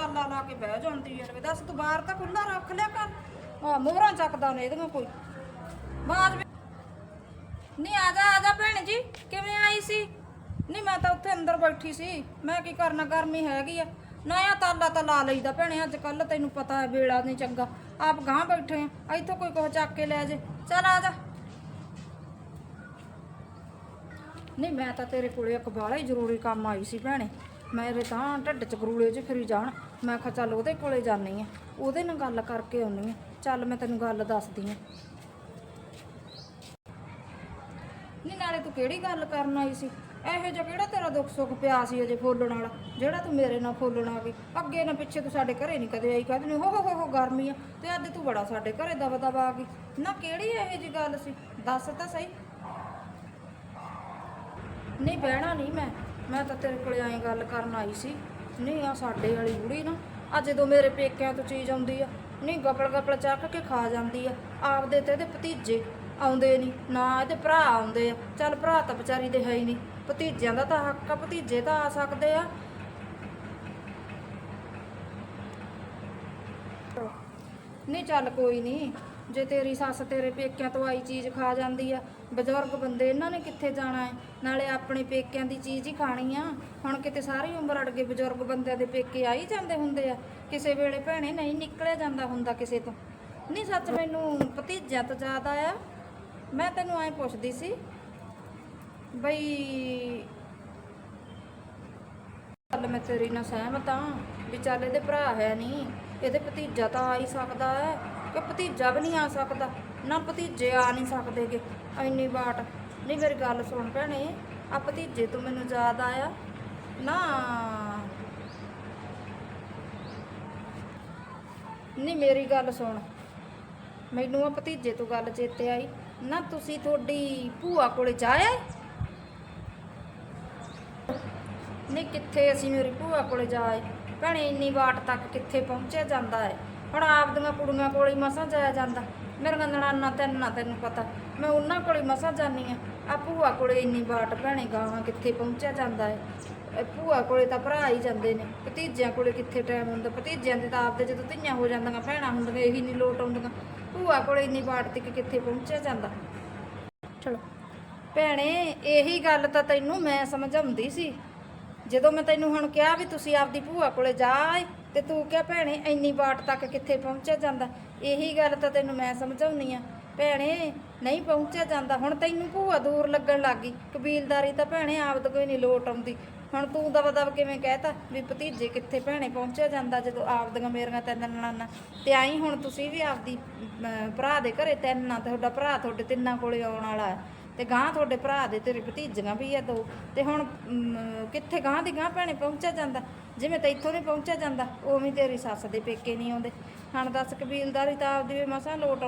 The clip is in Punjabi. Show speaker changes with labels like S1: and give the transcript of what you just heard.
S1: ਤਾਲਾ ਲਾ ਕੇ ਬਹਿ ਜਾਂਦੀ ਐ ਵੇ ਦੱਸ ਤੂੰ ਬਾਹਰ ਤਾਂ ਖੁੱਲਾ ਰੱਖ ਲਿਆ ਕਰ। ਆ ਮੋਹਰਾਂ ਚੱਕਦਾ ਨੇ ਇਹਦੀਆਂ ਕੋਈ। ਬਾਜ ਨਹੀਂ, ਆ ਜਾ ਆ ਜਾ ਭੈਣ ਜੀ, ਕਿਵੇਂ ਆਈ ਸੀ? ਨਹੀਂ, ਮੈਂ ਤਾਂ ਉੱਥੇ ਅੰਦਰ ਬੈਠੀ ਸੀ। ਮੈਂ ਕੀ ਕਰਨਾ, ਗਰਮੀ ਹੈਗੀ ਆ ਨया ਤਾਲਾ ਤਾਂ ਲਾ ਲਈਦਾ ਭੈਣੇ, ਅੱਜ ਕੱਲ ਤੈਨੂੰ ਪਤਾ ਹੈ ਵੇਲਾ ਨਹੀਂ ਚੰਗਾ। ਆਪ ਗਾਂ ਬੈਠੇ ਆ, ਇੱਥੋਂ ਕੋਈ ਕੁਛ ਚੱਕ ਕੇ ਲੈ ਜੇ। ਚੱਲ ਆ ਜਾ। ਨਹੀਂ, ਮੈਂ ਤਾਂ ਤੇਰੇ ਕੋਲੇ ਇੱਕ ਬਾਲਾ ਹੀ ਜ਼ਰੂਰੀ ਕੰਮ ਆਈ ਸੀ ਭੈਣੇ। ਮੇਰੇ ਤਾਂ ਢਿੱਡ ਚ ਗਰੂਲੇ ਚ ਫਿਰੀ ਜਾਣ। ਮੈਂ ਕਿਹਾ ਚੱਲ ਉਹਦੇ ਕੋਲੇ ਜਾਨੀ ਆ। ਉਹਦੇ ਨਾਲ ਗੱਲ ਕਰਕੇ ਆਉਣੀ ਆ। ਚੱਲ ਮੈਂ ਤੈਨੂੰ ਗੱਲ ਦੱਸਦੀ ਆ। ਨਹੀਂ ਨਾਲੇ ਤੂੰ ਕਿਹੜੀ ਗੱਲ ਕਰਨ ਆਈ ਸੀ? ਇਹੋ ਜਿਹਾ ਕਿਹੜਾ ਤੇਰਾ ਦੁੱਖ ਸੁੱਖ ਪਿਆ ਸੀ ਅਜੇ ਫੋਲਣ ਵਾਲਾ? ਜਿਹੜਾ ਤੂੰ ਮੇਰੇ ਨਾਲ ਫੋਲਣ ਆ ਗਈ। ਅੱਗੇ ਨਾ ਪਿੱਛੇ ਤੂੰ ਸਾਡੇ ਘਰੇ ਨਹੀਂ ਕਦੇ ਆਈ। ਕਹਿੰਦੀ ਹੋ ਹੋ ਹੋ ਹੋ, ਗਰਮੀ ਆ। ਤੇ ਅੱਜ ਤੂੰ ਬੜਾ ਸਾਡੇ ਘਰੇ ਦਵਾ ਦਵਾ ਆ ਗਈ। ਨਾ ਕਿਹੜੀ ਇਹੋ ਜਿਹੀ ਗੱਲ ਸੀ? ਦੱਸ ਤਾਂ ਸਹੀ। ਨਹੀਂ ਬਹਿਣਾ ਨਹੀਂ ਮੈਂ। ਮੈਂ ਤਾਂ ਤੇਰੇ ਕੋਲੇ ਐਂ ਗੱਲ ਕਰਨ ਆਈ ਸੀ। ਨਹੀਂ ਆ ਸਾਡੇ ਵਾਲੀ ਬੁੜੀ ਨਾ ਆ ਜਦੋਂ ਮੇਰੇ ਪੇਕਿਆਂ ਤੋਂ ਚੀਜ਼ ਆਉਂਦੀ ਆ ਨਹੀਂ ਗਪਲ ਗਪਲ ਚੱਕ ਕੇ ਖਾ ਜਾਂਦੀ ਆ। ਆਪਦੇ ਤੇ ਇਹਦੇ ਭਤੀਜੇ ਆਉਂਦੇ ਨਹੀਂ ਨਾ ਇਹਦੇ ਭਰਾ ਆਉਂਦੇ ਆ। ਚੱਲ ਭਰਾ ਤਾਂ ਵਿਚਾਰੀ ਦੇ ਹੈ ਹੀ ਨਹੀਂ ਭਤੀਜਿਆਂ ਦਾ ਤਾਂ ਹੱਕ ਆ, ਭਤੀਜੇ ਤਾਂ ਆ ਸਕਦੇ ਆ। ਨਹੀਂ ਚੱਲ ਕੋਈ ਨਹੀਂ ਜੇ ਤੇਰੀ ਸੱਸ ਤੇਰੇ ਪੇਕਿਆਂ ਤੋਂ ਆਈ ਚੀਜ਼ ਖਾ ਜਾਂਦੀ ਆ, ਬਜ਼ੁਰਗ ਬੰਦੇ ਇਹਨਾਂ ਨੇ ਕਿੱਥੇ ਜਾਣਾ ਹੈ? ਨਾਲੇ ਆਪਣੇ ਪੇਕਿਆਂ ਦੀ ਚੀਜ਼ ਹੀ ਖਾਣੀ ਆ। ਹੁਣ ਕਿਤੇ ਸਾਰੀ ਉਮਰ ਅੜ ਗਏ ਬਜ਼ੁਰਗ ਬੰਦਿਆਂ ਦੇ ਪੇਕੇ ਆਈ ਜਾਂਦੇ ਹੁੰਦੇ ਆ। ਕਿਸੇ ਵੇਲੇ ਭੈਣੇ ਨਹੀਂ ਨਿਕਲਿਆ ਜਾਂਦਾ ਹੁੰਦਾ ਕਿਸੇ ਤੋਂ। ਨਹੀਂ ਸੱਚ ਮੈਨੂੰ ਭਤੀਜਿਆਂ ਤੋਂ ਜ਼ਿਆਦਾ ਆ ਮੈਂ ਤੈਨੂੰ ਐਂ ਪੁੱਛਦੀ ਸੀ ਬਈ ਚੱਲ ਮੈਂ ਤੇਰੀ ਨਾਲ ਸਹਿਮਤ ਹਾਂ ਵੀ ਚੱਲ ਇਹਦੇ ਭਰਾ ਹੈ ਨਹੀਂ। ਇਹਦੇ ਭਤੀਜਾ ਤਾਂ ਆ ਹੀ ਸਕਦਾ ਹੈ ਕਿ ਭਤੀਜਾ ਵੀ ਨਹੀਂ ਆ ਸਕਦਾ, ਨਾ ਭਤੀਜੇ ਆ ਨਹੀਂ ਸਕਦੇਗੇ। ਐਨੀ ਬਾਟ। ਨਹੀਂ ਮੇਰੀ ਗੱਲ ਸੁਣ ਭੈਣੇ ਆ ਭਤੀਜੇ ਤੋਂ ਮੈਨੂੰ ਯਾਦ ਆਇਆ, ਨਾ ਨਹੀਂ ਮੇਰੀ ਗੱਲ ਸੁਣ। ਮੈਨੂੰ ਆ ਭਤੀਜੇ ਤੋਂ ਗੱਲ ਚੇਤੇ ਆਈ, ਨਾ ਤੁਸੀਂ ਤੁਹਾਡੀ ਭੂਆ ਕੋਲੇ ਜਾਇਆ ਨਹੀਂ ਕਿੱਥੇ ਅਸੀਂ ਮੇਰੀ ਭੂਆ ਕੋਲੇ ਜਾਏ ਭੈਣੇ, ਇੰਨੀ ਵਾਟ ਤੱਕ ਕਿੱਥੇ ਪਹੁੰਚਿਆ ਜਾਂਦਾ ਹੈ? ਹੁਣ ਆਪਦੀਆਂ ਕੁੜੀਆਂ ਕੋਲ ਹੀ ਮਸਾਂ ਜਾਇਆ ਜਾਂਦਾ। ਮੇਰੀਆਂ ਨਣਾਨਾਂ ਤੈਨਾਂ ਤੈਨੂੰ ਪਤਾ। ਮੈਂ ਉਹਨਾਂ ਕੋਲੇ ਮਸਾਂ ਜਾਨੀ ਆ ਆ ਭੂਆ ਕੋਲੇ ਇੰਨੀ ਵਾਟ ਭੈਣੇ, ਗਾਹਾਂ ਕਿੱਥੇ ਪਹੁੰਚਿਆ ਜਾਂਦਾ ਹੈ? ਭੂਆ ਕੋਲੇ ਤਾਂ ਭਰਾ ਹੀ ਜਾਂਦੇ ਨੇ। ਭਤੀਜਿਆਂ ਕੋਲੇ ਕਿੱਥੇ ਟਾਈਮ ਹੁੰਦਾ? ਭਤੀਜਿਆਂ ਦੇ ਤਾਂ ਆਪਦੇ ਜਦੋਂ ਧੀਆਂ ਹੋ ਜਾਂਦੀਆਂ, ਭੈਣਾਂ ਹੁੰਦੀਆਂ, ਇਹੀ ਨਹੀਂ ਲੋਟ ਆਉਂਦੀਆਂ। ਭੂਆ ਕੋਲੇ ਇੰਨੀ ਵਾਟ ਤੱਕ ਕਿੱਥੇ ਪਹੁੰਚਿਆ ਜਾਂਦਾ? ਚਲੋ। ਭੈਣੇ, ਇਹੀ ਗੱਲ ਤਾਂ ਤੈਨੂੰ ਮੈਂ ਸਮਝਾਉਂਦੀ ਸੀ। ਜਦੋਂ ਮੈਂ ਤੈਨੂੰ ਹੁਣ ਕਿਹਾ ਵੀ ਤੁਸੀਂ ਆਪਦੀ ਭੂਆ ਕੋਲੇ ਜਾ ਆਏ ਤੇ ਤੂੰ ਕਿਹਾ ਭੈਣੇ ਇੰਨੀ ਬਾਟ ਤੱਕ ਕਿੱਥੇ ਪਹੁੰਚਿਆ ਜਾਂਦਾ? ਇਹੀ ਗੱਲ ਤਾਂ ਤੈਨੂੰ ਮੈਂ ਸਮਝਾਉਣੀ ਆ ਭੈਣੇ ਨਹੀਂ ਪਹੁੰਚਿਆ ਜਾਂਦਾ। ਹੁਣ ਤੈਨੂੰ ਭੂਆ ਦੂਰ ਲੱਗਣ ਲੱਗ ਗਈ। ਕਬੀਲਦਾਰੀ ਤਾਂ ਭੈਣੇ ਆਪਦ ਕੋਈ ਨਹੀਂ ਲੋਟ ਆਉਂਦੀ। ਹੁਣ ਤੂੰ ਦਵਾ ਦਵ ਕਿਵੇਂ ਕਹਿਤਾ ਵੀ ਭਤੀਜੇ ਕਿੱਥੇ ਭੈਣੇ ਪਹੁੰਚਿਆ ਜਾਂਦਾ ਜਦੋਂ ਆਪਦੀਆਂ ਮੇਰੀਆਂ ਤਿੰਨ ਨਣਾਨਾਂ? ਤੇ ਆਈ ਹੁਣ ਤੁਸੀਂ ਵੀ ਆਪਦੀ ਅਮ, ਭਰਾ ਦੇ ਘਰੇ ਤਿੰਨ ਆ ਤੁਹਾਡਾ ਭਰਾ ਤੁਹਾਡੇ ਤਿੰਨਾਂ ਕੋਲੇ ਆਉਣ ਵਾਲਾ ਹੈ। ਤੇ ਗਾਂ ਤੁਹਾਡੇ ਭਰਾ ਦੇ ਤੇਰੇ ਭਤੀਜੀਆਂ ਵੀ ਆ ਦੋ। ਤੇ ਹੁਣ ਅਮ, ਕਿੱਥੇ ਗਾਂ ਦੀ ਗਾਂ ਭੈਣੇ ਪਹੁੰਚਿਆ ਜਾਂਦਾ? ਜਿਵੇਂ ਤੇ ਇੱਥੋਂ ਨਹੀਂ ਪਹੁੰਚਿਆ ਜਾਂਦਾ ਉਵੇਂ ਤੇਰੀ ਸੱਸ ਦੇ ਪੇਕੇ ਨਹੀਂ ਆਉਂਦੇ। ਹੁਣ ਦੱਸ ਕਬੀਲਦਾਰੀ ਤਾਂ ਆਪਦੀ ਵੀ ਮਸਾਂ ਲੋਟ